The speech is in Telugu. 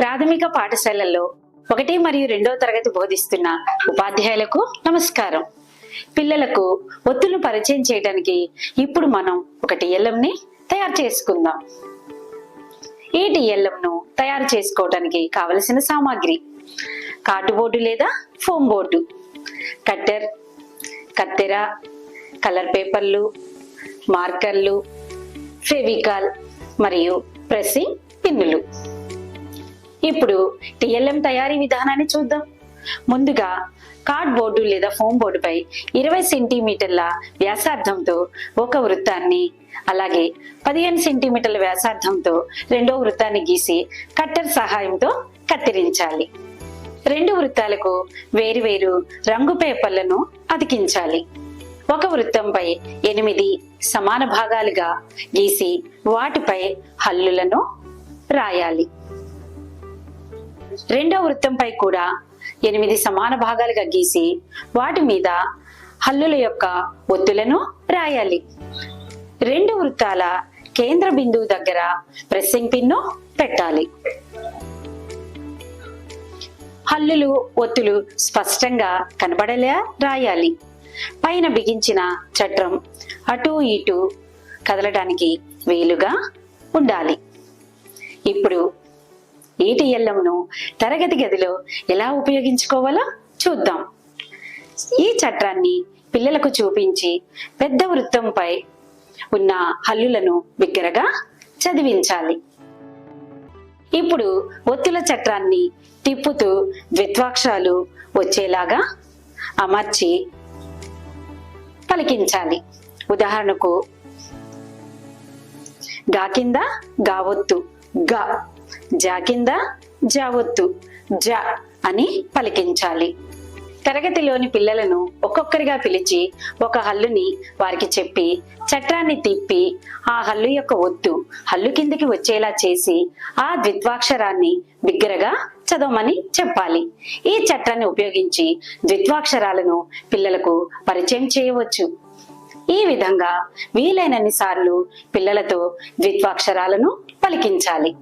ప్రాథమిక పాఠశాలల్లో ఒకటి మరియు రెండవ తరగతి బోధిస్తున్న ఉపాధ్యాయులకు నమస్కారం. పిల్లలకు ఒత్తులను పరిచయం చేయడానికి ఇప్పుడు మనం ఒక టిఎల్ఎంని తయారు చేసుకుందాం. ఈ టిఎల్ఎంను తయారు చేసుకోవడానికి కావలసిన సామాగ్రి కార్డుబోర్డు లేదా ఫోమ్ బోర్డు కట్టర్ కత్తెర కలర్ పేపర్లు మార్కర్లు ఫెవికాల్ మరియు ప్రెస్సింగ్ పిన్నులు. ఇప్పుడు టిఎల్ఎం తయారీ విధానాన్ని చూద్దాం. ముందుగా కార్డ్ బోర్డు లేదా ఫోమ్ బోర్డుపై ఇరవై సెంటీమీటర్ల వ్యాసార్థంతో ఒక వృత్తాన్ని అలాగే పదిహేను సెంటీమీటర్ల వ్యాసార్థంతో రెండో వృత్తాన్ని గీసి కట్టర్ సహాయంతో కత్తిరించాలి. రెండు వృత్తాలకు వేరువేరు రంగు పేపర్లను అతికించాలి. ఒక వృత్తంపై ఎనిమిది సమాన భాగాలుగా గీసి వాటిపై హల్లులను రాయాలి. రెండో వృత్తంపై కూడా ఎనిమిది సమాన భాగాలుగా గీసి వాటి మీద హల్లుల యొక్క ఒత్తులను రాయాలి. రెండు వృత్తాల కేంద్ర బిందువు దగ్గర ప్రెస్సింగ్ పిన్ను పెట్టాలి. హల్లులు ఒత్తులు స్పష్టంగా కనబడేలా రాయాలి. పైన బిగించిన చట్రం అటు ఇటు కదలడానికి వీలుగా ఉండాలి. ఇప్పుడు ఏటీఎల్ఎంను తరగతి గదిలో ఎలా ఉపయోగించుకోవాలో చూద్దాం. ఈ చట్రాన్ని పిల్లలకు చూపించి పెద్ద వృత్తంపై ఉన్న హల్లులను బిగ్గరగా చదివించాలి. ఇప్పుడు ఒత్తుల చట్రాన్ని తిప్పుతూ ద్విత్వాక్షరాలు వచ్చేలాగా అమర్చి పలికించాలి. ఉదాహరణకు గా కింద గావొత్తు గా జా కింద జావొత్తు జా అని పలికించాలి. తరగతిలోని పిల్లలను ఒక్కొక్కరిగా పిలిచి ఒక హల్లుని వారికి చెప్పి చట్రాన్ని తిప్పి ఆ హల్లు యొక్క ఒత్తు హల్లు కిందికి వచ్చేలా చేసి ఆ ద్విత్వాక్షరాన్ని బిగ్గరగా చదవమని చెప్పాలి. ఈ చట్రాన్ని ఉపయోగించి ద్విత్వాక్షరాలను పిల్లలకు పరిచయం చేయవచ్చు. ఈ విధంగా వీలైనన్ని సార్లు పిల్లలతో ద్విత్వాక్షరాలను పలికించాలి.